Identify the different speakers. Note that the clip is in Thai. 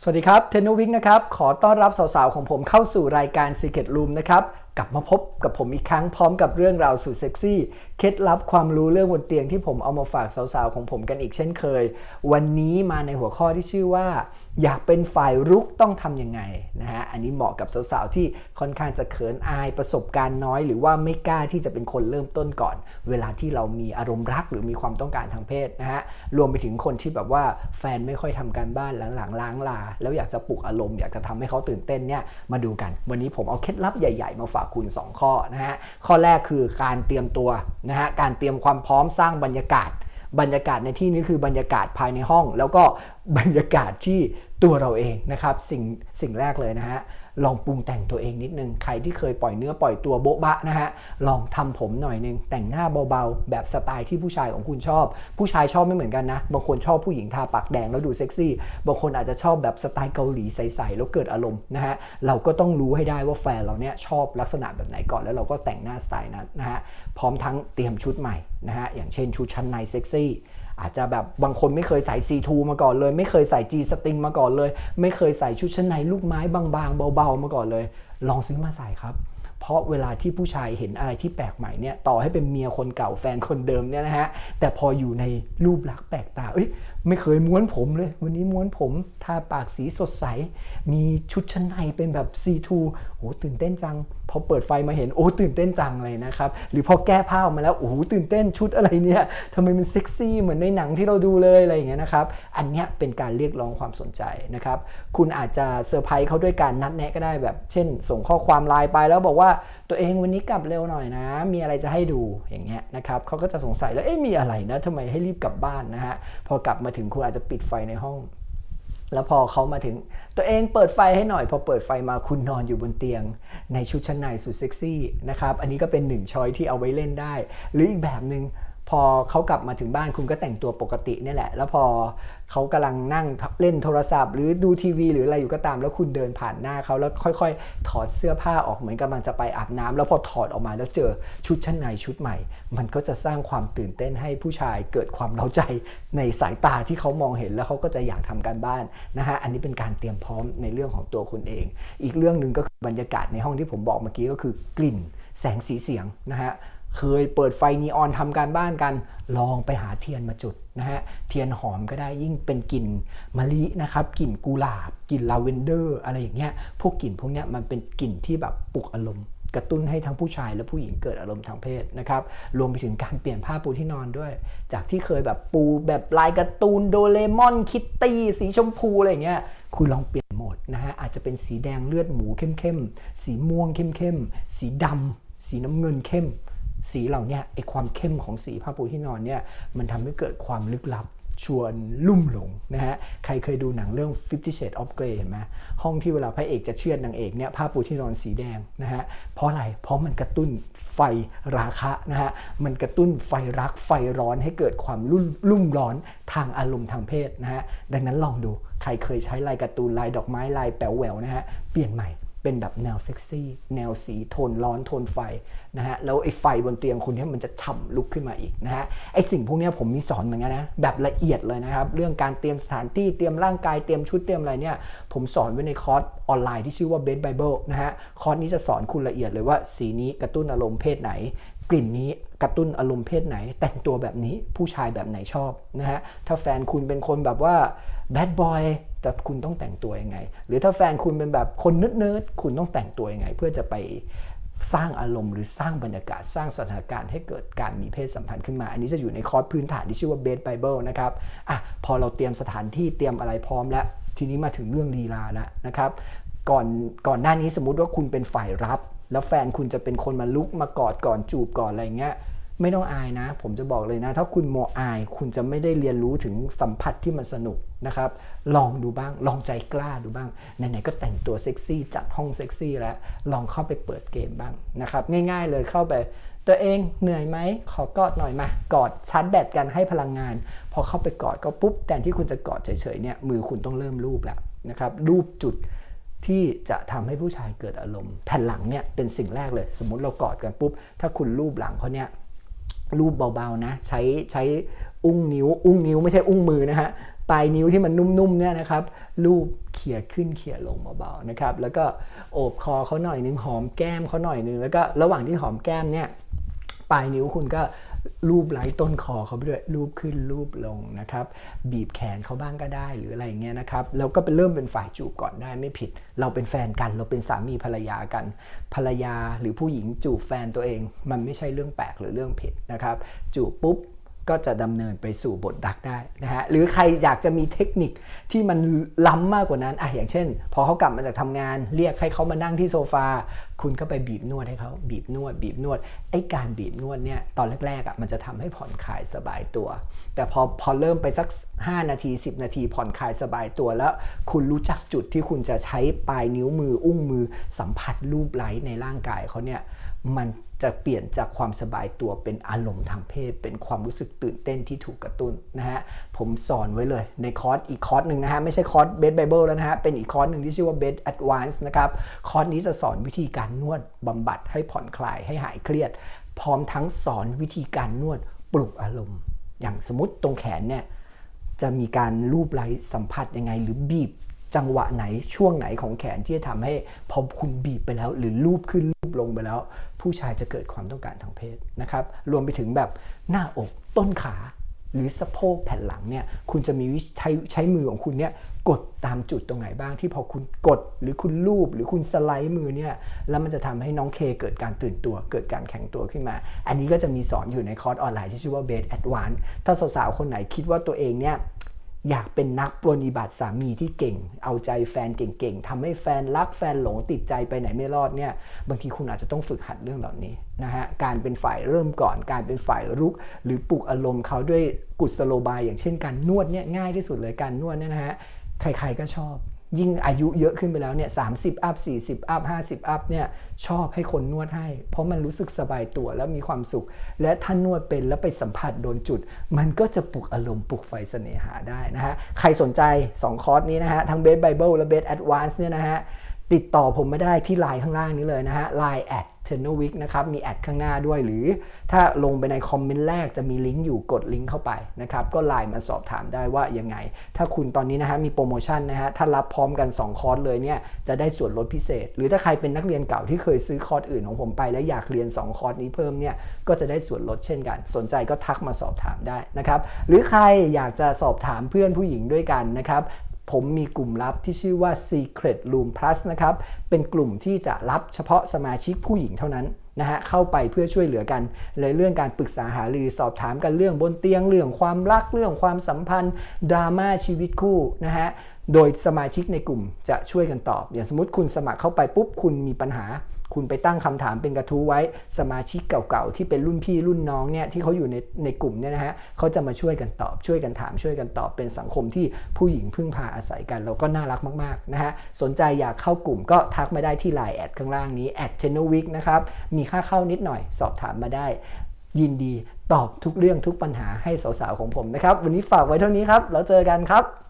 Speaker 1: สวัสดีครับเทนนวิกนะครับ ขอต้อนรับสาวๆ ของผมเข้าสู่รายการ Secret Room นะครับ กลับมาพบกับผมอีกครั้งพร้อมกับเรื่องราวสุดเซ็กซี่ เคล็ดลับความรู้เรื่องบนเตียงที่ผมเอามาฝากสาวๆ ของผมกันอีกเช่นเคย วันนี้มาในหัวข้อที่ชื่อว่า อยากเป็นฝ่ายรุกต้องทำยังไงนะฮะ อันนี้เหมาะกับสาวๆที่ค่อนข้างจะเขินอายประสบการณ์น้อย หรือว่าไม่กล้าที่จะเป็นคนเริ่มต้นก่อน เวลาที่เรามีอารมณ์รักหรือมีความต้องการทางเพศนะฮะ รวมไปถึงคนที่แบบว่าแฟนไม่ค่อยทำการบ้านหลังๆล้างลา แล้วอยากจะปลุกอารมณ์อยากจะทำให้เขาตื่นเต้นเนี่ยมาดูกัน วันนี้ผมเอาเคล็ดลับใหญ่ ๆ มาฝากคุณ 2 ข้อนะฮะ ข้อแรกคือการเตรียมตัวนะฮะ การเตรียมความพร้อมสร้างบรรยากาศ บรรยากาศในที่นี้คือบรรยากาศภายในห้อง แล้วก็บรรยากาศที่ตัวเราเองนะครับ สิ่งสิ่งแรกเลยนะฮะ ลองปรุงแต่งตัวเองนิดนึง ใครที่เคยปล่อยเนื้อปล่อยตัวโบ๊ะบะนะฮะ ลองทำผมหน่อยนึง แต่งหน้าเบาๆ แบบสไตล์ที่ผู้ชายของคุณชอบ ผู้ชายชอบไม่เหมือนกันนะ บางคนชอบผู้หญิงทาปากแดงแล้วดูเซ็กซี่ บางคนอาจจะชอบแบบสไตล์เกาหลีใสๆแล้วเกิดอารมณ์นะฮะ เราก็ต้องรู้ให้ได้ว่าแฟนเราเนี่ยชอบลักษณะแบบไหนก่อน แล้วเราก็แต่งหน้าสไตล์นั้นนะฮะ พร้อมทั้งเตรียมชุดใหม่นะฮะ อย่างเช่นชุดชั้นในเซ็กซี่ อาจจะแบบบางคนไม่เคยใส่ C2 มาก่อนเลย ไม่เคยใส่ G string มาก่อนเลย ไม่เคยใส่ชุดชั้นในลูกไม้บางๆ เบาๆ มาก่อนเลย ลองซื้อมาใส่ครับ เพราะเวลาที่ผู้ชายเห็นอะไรที่แปลกใหม่เนี่ยต่อให้เป็นเมียคนเก่าแฟนคนเดิมเนี่ยนะฮะแต่พออยู่ในรูปลักษณ์แปลกตาเอ้ยไม่เคยม้วนผมเลย วันนี้ม้วนผมทาปากสีสดใส มีชุดชั้นในเป็นแบบ C2 โอ้ตื่นเต้นจัง พอเปิดไฟมาเห็นโอ้ตื่นเต้นจังเลยนะครับ หรือพอแก้ผ้าออกมาแล้วโอ้ตื่นเต้นชุดอะไรเนี่ยทำไมมันเซ็กซี่เหมือนในหนังที่เราดูเลยอะไรอย่างเงี้ยนะครับอันเนี้ยเป็นการเรียกร้องความสนใจนะครับ คุณอาจจะเซอร์ไพรส์เขาด้วยการนัดแนะก็ได้แบบ เช่น ส่งข้อความไลน์ไปแล้วบอกว่าตัวเองวันนี้กลับเร็วหน่อยนะ มีอะไรจะให้ดูอย่างเงี้ยนะครับเขาก็จะสงสัยแล้วเอ๊ะมีอะไรนะทำไมให้รีบกลับบ้านนะฮะพอกลับมาถึงคุณอาจจะปิดไฟในห้อง แล้วพอเขามาถึง ตัวเองเปิดไฟให้หน่อย พอเปิดไฟมาคุณนอนอยู่บนเตียง ในชุดชั้นในสุดเซ็กซี่นะครับอันนี้ก็เป็นหนึ่งช้อยที่เอาไว้เล่นได้ หรืออีกแบบหนึ่ง พอเขากลับมาถึงบ้านคุณก็แต่งตัวปกตินี่แหละ แล้วพอเขากำลังนั่งเล่นโทรศัพท์ หรือดูทีวี หรืออะไรอยู่ก็ตาม แล้วคุณเดินผ่านหน้าเขาแล้วค่อย ๆ ถอดเสื้อผ้าออกเหมือนกำลังจะไปอาบน้ำแล้วพอถอดออกมาแล้วเจอชุดชั้นในชุดใหม่ มันก็จะสร้างความตื่นเต้นให้ผู้ชายเกิดความเร้าใจในสายตาที่เขามองเห็นแล้วเขาก็จะอยากทำการบ้านนะฮะอันนี้เป็นการเตรียมพร้อมในเรื่องของตัวคุณเอง อีกเรื่องหนึ่งก็คือบรรยากาศในห้องที่ผมบอกเมื่อกี้ก็คือกลิ่นแสงสีเสียงนะฮะ เคยเปิดไฟนีออนทำการบ้านกัน ลองไปหาเทียนมาจุดนะฮะ เทียนหอมก็ได้ยิ่งเป็นกลิ่นมะลินะครับ กลิ่นกุหลาบ กลิ่นลาเวนเดอร์ อะไรอย่างเงี้ย พวกกลิ่นพวกเนี้ยมันเป็นกลิ่นที่แบบปลุกอารมณ์กระตุ้นให้ทั้งผู้ชายและผู้หญิงเกิดอารมณ์ทางเพศนะครับ รวมไปถึงการเปลี่ยนผ้าปูที่นอนด้วย จากที่เคยแบบปูแบบลายการ์ตูนโดเรมอนคิตตี้สีชมพูอะไรเงี้ย คุณลองเปลี่ยนโหมดนะฮะ อาจจะเป็นสีแดงเลือดหมูเข้มๆ สีม่วงเข้มๆ สีดำสีน้ำเงินเข้ม สีเหล่านี้ไอความเข้มของสีผ้าปูที่นอนเนี่ยมันทำให้เกิดความลึกลับชวนลุ่มหลงนะฮะ ใครเคยดูหนังเรื่อง Fifty Shades of Grey เห็นไหมห้องที่เวลาพระเอกจะเชือดนางเอกเนี่ยผ้าปูที่นอนสีแดงนะฮะ เพราะอะไร เพราะมันกระตุ้นไฟราคะนะฮะ มันกระตุ้นไฟรักไฟร้อนให้เกิดความรุ่มรุ่มร้อนทางอารมณ์ทางเพศนะฮะ ดังนั้นลองดู ใครเคยใช้ลายการ์ตูนลายดอกไม้ลายแป๋วแหววนะฮะ เปลี่ยนใหม่ เป็นแบบแนวเซ็กซี่แนวสีโทนร้อนโทนไฟนะฮะแล้วไอ้ไฟบนเตียงคุณเนี่ยมันจะฉ่ำลุกขึ้นมาอีกนะฮะไอ้สิ่งพวกนี้ผมมีสอนเหมือนกันนะแบบละเอียดเลยนะครับเรื่องการเตรียมสถานที่เตรียมร่างกายเตรียมชุดเตรียมอะไรเนี่ยผมสอนไว้ในคอร์สออนไลน์ที่ชื่อว่า Best Bible นะฮะคอร์สนี้จะสอนคุณละเอียดเลยว่าสีนี้กระตุ้นอารมณ์เพศไหนกลิ่นนี้กระตุ้นอารมณ์เพศไหน แต่งตัวแบบนี้ผู้ชายแบบไหนชอบนะฮะถ้าแฟนคุณเป็นคนแบบว่า แบดบอยแต่คุณต้องแต่งตัวยังไง หรือถ้าแฟนคุณเป็นแบบคนเนิร์ดคุณต้องแต่งตัวยังไง เพื่อจะไปสร้างอารมณ์หรือสร้างบรรยากาศสร้างสถานการณ์ให้เกิดการมีเพศสัมพันธ์ขึ้นมา อันนี้จะอยู่ในคอร์สพื้นฐานที่ชื่อว่า Base Bible นะครับอะพอเราเตรียมสถานที่เตรียมอะไรพร้อมแล้ว ทีนี้มาถึงเรื่องลีลาแล้วนะครับ ก่อนก่อนหน้านี้สมมุติว่าคุณเป็นฝ่ายรับ แล้วแฟนคุณจะเป็นคนมาลุกมากอดก่อนจูบก่อนอะไรเงี้ย ไม่ต้องอายนะ ผมจะบอกเลยนะ ถ้าคุณโมอาย คุณจะไม่ได้เรียนรู้ถึงสัมผัสที่มันสนุกนะครับ ลองดูบ้าง ลองใจกล้าดูบ้าง ไหนๆก็แต่งตัวเซ็กซี่ จัดห้องเซ็กซี่แล้ว ลองเข้าไปเปิดเกมบ้างนะครับ ง่ายๆเลยเข้าไป ตัวเองเหนื่อยไหม ขอกอดหน่อยมา กอดชาร์จแบตกันให้พลังงาน พอเข้าไปกอดก็ปุ๊บ แทนที่คุณจะกอดเฉยๆเนี่ย มือคุณต้องเริ่มรูปแล้วนะครับ รูปจุดที่จะทำให้ผู้ชายเกิดอารมณ์ แผ่นหลังเนี่ยเป็นสิ่งแรกเลย สมมติเรากอดกันปุ๊บ ถ้าคุณรูปหลังเขาเนี่ย รูปเบาๆนะ ใช้ใช้อุ้งนิ้ว อุ้งนิ้วไม่ใช่อุ้งมือนะฮะปลายนิ้วที่มันนุ่มๆเนี่ยนะครับรูปเขี่ยขึ้นเขี่ยลงเบาๆนะครับ แล้วก็โอบคอเขาหน่อยนึงหอมแก้มเขาหน่อยนึงแล้วก็ระหว่างที่หอมแก้มเนี่ยปลายนิ้วคุณก็ รูปไหลต้นคอเขาไปด้วยรูปขึ้นรูปลงนะครับ บีบแขนเขาบ้างก็ได้หรืออะไรอย่างเงี้ยนะครับแล้วก็เป็นเริ่มเป็นฝ่ายจูบก่อนได้ไม่ผิด เราเป็นแฟนกัน เราเป็นสามีภรรยากัน ภรรยาหรือผู้หญิงจูบแฟนตัวเอง มันไม่ใช่เรื่องแปลกหรือเรื่องผิดนะครับ จูบปุ๊บ ก็จะดำเนินไปสู่บทรักได้นะฮะหรือใครอยากจะมีเทคนิคที่มันล้ำมากกว่านั้นอะอย่างเช่น พอเขากลับมาจากทำงาน เรียกให้เขามานั่งที่โซฟา คุณก็ไปบีบนวดให้เขาบีบนวด บีบนวดไอ้การบีบนวดเนี่ยตอนแรกๆอะมันจะทำให้ผ่อนคลายสบายตัว แต่พอพอเริ่มไปสัก 5 นาที 10 นาที ผ่อนคลายสบายตัวแล้ว คุณรู้จักจุดที่คุณจะใช้ปลายนิ้วมือ อุ้งมือสัมผัสรูปไล้ในร่างกายเขาเนี่ยมันจะเปลี่ยนจากความสบายตัวเป็นอารมณ์ทางเพศ เป็นความรู้สึกตื่นเต้นที่ถูกกระตุ้นนะฮะผมสอนไว้เลยในคอร์สอีกคอร์สหนึ่งนะฮะไม่ใช่คอร์สเบสไบเบิลแล้วนะฮะเป็นอีกคอร์สหนึ่งที่ชื่อว่าเบสแอดวานซ์นะครับคอร์สนี้จะสอนวิธีการนวดบำบัดให้ผ่อนคลายให้หายเครียด พร้อมทั้งสอนวิธีการนวดปลุกอารมณ์ อย่างสมมติตรงแขนเนี่ยจะมีการรูปไล้สัมผัสยังไงหรือบีบ จังหวะไหนช่วงไหนของแขนที่จะทำให้พอคุณบีบไปแล้ว หรือรูปขึ้นรูปลงไปแล้ว ผู้ชายจะเกิดความต้องการทางเพศนะครับ รวมไปถึงแบบหน้าอกต้นขาหรือสะโพกแผ่นหลังเนี่ยคุณจะมีวิใช้ใช้มือของคุณเนี่ยกดตามจุดตรงไหนบ้างที่พอคุณกดหรือคุณลูบหรือคุณสไลด์มือเนี่ยแล้วมันจะทำให้น้องเคเกิดการตื่นตัว เกิดการแข็งตัวขึ้นมา อันนี้ก็จะมีสอนอยู่ในคอร์สออนไลน์ที่ชื่อว่า Base Advance ถ้าสาวๆคนไหนคิดว่าตัวเองเนี่ย อยากเป็นนักปรนิบัติสามีที่เก่ง เอาใจแฟนเก่งๆทำให้แฟนรักแฟนหลงติดใจไปไหนไม่รอดเนี่ย บางทีคุณอาจจะต้องฝึกหัดเรื่องเหล่านี้นะฮะ การเป็นฝ่ายเริ่มก่อน การเป็นฝ่ายรุก หรือปลุกอารมณ์เขาด้วยกุศโลบาย อย่างเช่นการนวดเนี่ยง่ายที่สุดเลยการนวดเนี่ยนะฮะ ใครๆก็ชอบ ยิ่งอายุเยอะขึ้นไปแล้วเนี่ยสามสิบอัพสี่สิบอัพห้าสิบอัพเนี่ยชอบให้คนนวดให้ เพราะมันรู้สึกสบายตัวแล้วมีความสุข และถ้านวดเป็นแล้วไปสัมผัสโดนจุด มันก็จะปลุกอารมณ์ปลุกไฟเสน่หาได้นะฮะ ใครสนใจ 2 คอร์สนี้นะฮะ ทั้งเบสไบเบิลและเบสแอดวานซ์เนี่ยนะฮะ ติดต่อผมไม่ได้ที่ไลน์ข้างล่างนี้เลยนะฮะไลน์แอด เทนวิกนะครับมีแอดข้างหน้าด้วยหรือ ถ้าลงไปในคอมเมนต์แรกจะมีลิงก์อยู่กดลิงก์เข้าไปนะครับก็ไลน์มาสอบถามได้ว่ายังไง ถ้าคุณตอนนี้นะฮะมีโปรโมชั่นนะฮะถ้ารับพร้อมกัน 2 คอร์สเลยเนี่ยจะได้ส่วนลดพิเศษ หรือถ้าใครเป็นนักเรียนเก่าที่เคยซื้อคอร์สอื่นของผมไป แล้วอยากเรียน 2 คอร์สนี้เพิ่มเนี่ยก็จะได้ส่วนลดเช่นกัน สนใจก็ทักมาสอบถามได้นะครับหรือใครอยากจะสอบถามเพื่อนผู้หญิงด้วยกันนะครับ ผมมีกลุ่มลับที่ชื่อว่า Secret Room Plus นะครับ เป็นกลุ่มที่จะรับเฉพาะสมาชิกผู้หญิงเท่านั้นนะฮะเข้าไปเพื่อช่วยเหลือกันในเรื่องการปรึกษาหารือสอบถามกันเรื่องบนเตียงเรื่องความรักเรื่องความสัมพันธ์ดราม่าชีวิตคู่นะฮะโดยสมาชิกในกลุ่มจะช่วยกันตอบ อย่างสมมติคุณสมัครเข้าไปปุ๊บคุณมีปัญหา คุณไปตั้งคำถามเป็นกระทู้ไว้สมาชิกเก่าๆที่เป็นรุ่นพี่รุ่นน้องเนี่ยที่เขาอยู่ในในกลุ่มเนี่ยนะฮะเขาจะมาช่วยกันตอบช่วยกันถามช่วยกันตอบเป็นสังคมที่ผู้หญิงพึ่งพาอาศัยกันแล้วก็น่ารักมากๆนะฮะสนใจอยากเข้ากลุ่มก็ทักมาได้ที่ไลน์แอดข้างล่างนี้แอดเทนวิกนะครับมีค่าเข้านิดหน่อยสอบถามมาได้ ยินดีตอบทุกเรื่องทุกปัญหาให้สาวๆของผมนะครับ วันนี้ฝากไว้เท่านี้ครับ แล้วเจอกันครับ